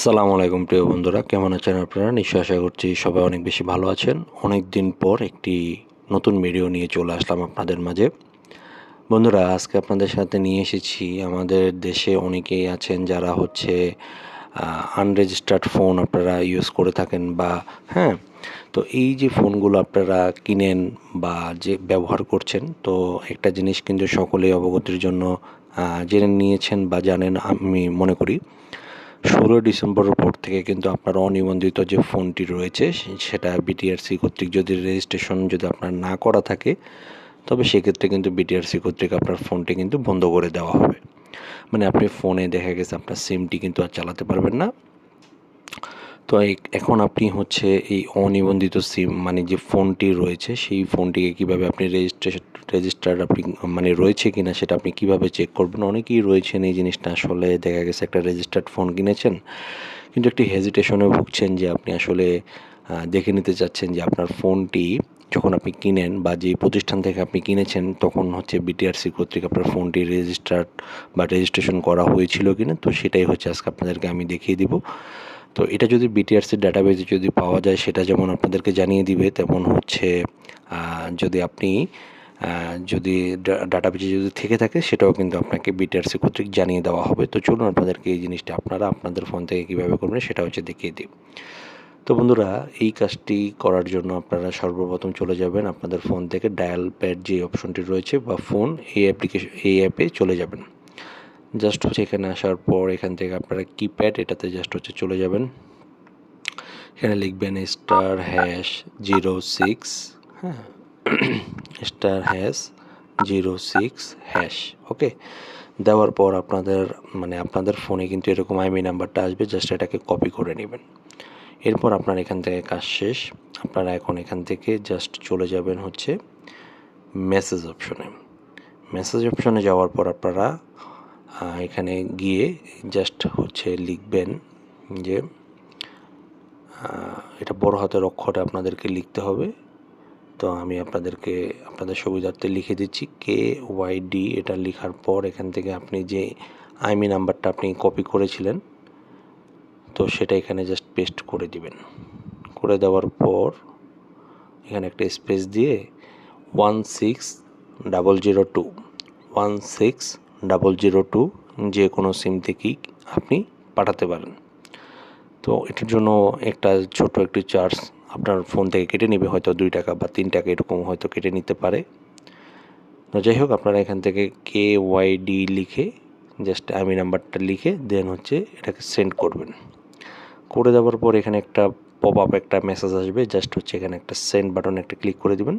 আসসালামু আলাইকুম, প্রিয় বন্ধুরা। কেমন আছেন আপনারা? নিশ্চয় আশা করছি সবাই অনেক বেশি ভালো আছেন। অনেক দিন পর একটি নতুন ভিডিও নিয়ে চলে আসলাম আপনাদের মাঝে। বন্ধুরা, আজকে আপনাদের সাথে নিয়ে এসেছি আমাদের দেশে অনেকেই আছেন যারা হচ্ছে আনরেজিস্টার্ড ফোন আপনারা ইউজ করে থাকেন বা হ্যাঁ তো এই যে ফোনগুলো আপনারা কিনেন বা যে ব্যবহার করছেন, তো একটা জিনিস কিন্তু সকলেই অবগতির জন্য জেনে নিয়েছেন বা জানেন আমি মনে করি। ষোলো ডিসেম্বরের পর থেকে কিন্তু আপনার অনিবন্ধিত যে ফোনটি রয়েছে, সেটা বিটিআরসি কর্তৃক যদি রেজিস্ট্রেশন যদি আপনার না করা থাকে, তবে সেক্ষেত্রে কিন্তু বিটিআরসি কর্তৃক আপনার ফোনটি কিন্তু বন্ধ করে দেওয়া হবে। মানে আপনি ফোনে দেখা গেছে আপনার সিমটি কিন্তু আর চালাতে পারবেন না। তো এখন আপনি হচ্ছে এই অনিবন্ধিত সিম মানে যে ফোনটি রয়েছে, সেই ফোনটিকে কীভাবে আপনি রেজিস্ট্রেশন রেজিস্টার আপনি মানে রয়েছে কিনা সেটা আপনি কীভাবে চেক করবেন? অনেকেই রয়েছেন এই জিনিসটা আসলে দেখা গেছে একটা রেজিস্টার্ড ফোন কিনেছেন, কিন্তু একটি হেজিটেশনে ভুগছেন যে আপনি আসলে দেখে নিতে চাচ্ছেন যে আপনার ফোনটি যখন আপনি কিনেন বা যে প্রতিষ্ঠান থেকে আপনি কিনেছেন, তখন হচ্ছে বিটিআরসি কর্তৃক আপনার ফোনটি রেজিস্টার্ড বা রেজিস্ট্রেশন করা হয়েছিল কিনা? তো সেটাই হচ্ছে আজকে আপনাদেরকে আমি দেখিয়ে দিব। তো এটা যদি বিটিআরসির ডাটাবেজে যদি পাওয়া যায়, সেটা যেমন আপনাদেরকে জানিয়ে দিবে, তেমন হচ্ছে যদি আপনি যদি ডাটাবেজে যদি থেকে থাকে, সেটাও কিন্তু আপনাকে বিটিআরসি কর্তৃক জানিয়ে দেওয়া হবে। তো চলুন আপনাদেরকে এই জিনিসটা আপনারা আপনাদের ফোন থেকে কীভাবে করবেন সেটা হচ্ছে দেখিয়ে দিই। তো বন্ধুরা, এই কাজটি করার জন্য আপনারা সর্বপ্রথম চলে যাবেন আপনাদের ফোন থেকে ডায়াল প্যাড যে অপশনটি রয়েছে বা ফোন এই অ্যাপ্লিকেশন এই অ্যাপে চলে যাবেন। জাস্ট হচ্ছে এখানে আসার পর এখান থেকে আপনারা কিপ্যাড এটাতে জাস্ট হচ্ছে চলে যাবেন। এখানে লিখবেন স্টার হ্যাশ জিরো সিক্স হ্যাঁ। Star hash zero six hash, okay? দেওয়ার পর আপনাদের মানে আপনাদের ফোনে কিন্তু এরকম আইমি নাম্বারটা আসবে, জাস্ট এটাকে কপি করে নেবেন। এরপর আপনার এখান থেকে কাজ শেষ। আপনারা এখন এখান থেকে জাস্ট চলে যাবেন হচ্ছে মেসেজ অপশনে। মেসেজ অপশনে যাওয়ার পর আপনারা এখানে গিয়ে জাস্ট হচ্ছে লিখবেন যে এটা বড় হাতের অক্ষরে আপনাদেরকে লিখতে হবে। তো আমি আপনাদেরকে, আপনাদের সুবিধার্থে লিখে দিচ্ছি, কে ওয়াই ডি এটা লেখার পর এখান থেকে আপনি যে আইমি নাম্বারটা আপনি কপি করেছিলেন, তো সেটা এখানে জাস্ট পেস্ট করে দিবেন। করে দেওয়ার পর এখানে একটা স্পেস দিয়ে one six double zero two one six double zero two যে কোনো সিম থেকেই আপনি পাঠাতে পারেন। তো এটার জন্য একটা ছোট একটি চার্জ আপনার ফোন থেকে কেটে নেবে, হয়তো দুই টাকা বা তিন টাকা এরকম হয়তো কেটে নিতে পারে। তো যাই হোক, আপনারা এখান থেকে কে ওয়াই ডি লিখে জাস্ট আমি নাম্বারটা লিখে দেন হচ্ছে এটাকে সেন্ড করবেন। করে দেওয়ার পর এখানে একটা পপ আপ একটা মেসেজ আসবে জাস্ট হচ্ছে এখানে একটা সেন্ড বাটন একটা ক্লিক করে দেবেন।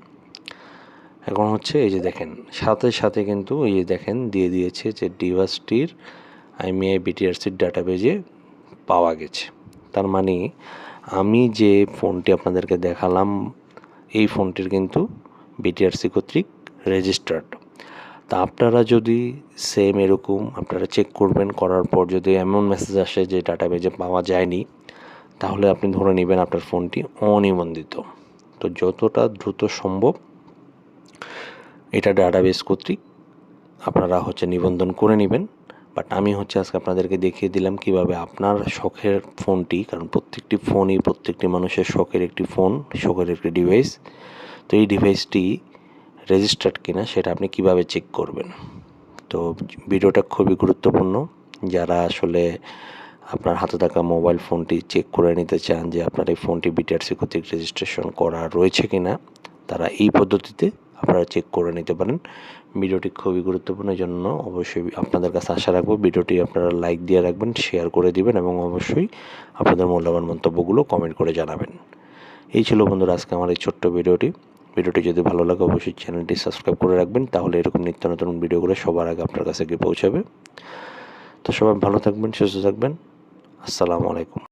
এখন হচ্ছে এই যে দেখেন, সাথে সাথে কিন্তু এই যে দেখেন, দিয়ে দিয়েছে যে ডিভাইসটির আইমিআই বিটিআরসির ডাটাবেজে পাওয়া গেছে। তার মানে আমি যে ফোনটি আপনাদেরকে দেখালাম, এই ফোনটির কিন্তু বিটিআরসি কর্তৃক রেজিস্টার্ড তা আপনারা যদি সেম এরকম আপনারা চেক করবেন, করার পর যদি এমন মেসেজ আসে যে ডাটাবেজে পাওয়া যায়নি, তাহলে আপনি ধরে নেবেন আপনার ফোনটি অনিবন্ধিত। তো যতটা দ্রুত সম্ভব এটা ডাটাবেস কর্তৃক আপনারা হচ্ছে নিবন্ধন করে নেবেন। বাট আমি হচ্ছে আজকে আপনাদেরকে দেখিয়ে দিলাম কীভাবে আপনার শখের ফোনটি, কারণ প্রত্যেকটি ফোনই প্রত্যেকটি মানুষের শখের একটি ফোন, শখের একটি ডিভাইস তো এই ডিভাইসটি রেজিস্টার্ড কিনা সেটা আপনি কীভাবে চেক করবেন? তো ভিডিওটা খুবই গুরুত্বপূর্ণ। যারা আসলে আপনার হাতে থাকা মোবাইল ফোনটি চেক করে নিতে চান যে আপনার এই ফোনটি বিটিআরসি কর্তৃক রেজিস্ট্রেশন করা রয়েছে কিনা, তারা এই পদ্ধতিতে আপনারা চেক করে নিতে পারেন। ভিডিওটি খুবই গুরুত্বপূর্ণ জন্য অবশ্যই আপনাদের কাছে আশা রাখব ভিডিওটি আপনারা লাইক দিয়ে রাখবেন শেয়ার করে দিবেন এবং অবশ্যই আপনাদের মূল্যবান মন্তব্যগুলো কমেন্ট করে জানাবেন। এই ছিল বন্ধুরা আজকে আমার এই ছোট্ট ভিডিওটি। ভিডিওটি যদি ভালো লাগে অবশ্যই চ্যানেলটি সাবস্ক্রাইব করে রাখবেন, তাহলে এরকম নিত্য নতুন ভিডিওগুলো সবার আগে আপনার কাছে গিয়ে পৌঁছাবে। তো সবাই ভালো থাকবেন, সুস্থ থাকবেন। আসসালামু আলাইকুম।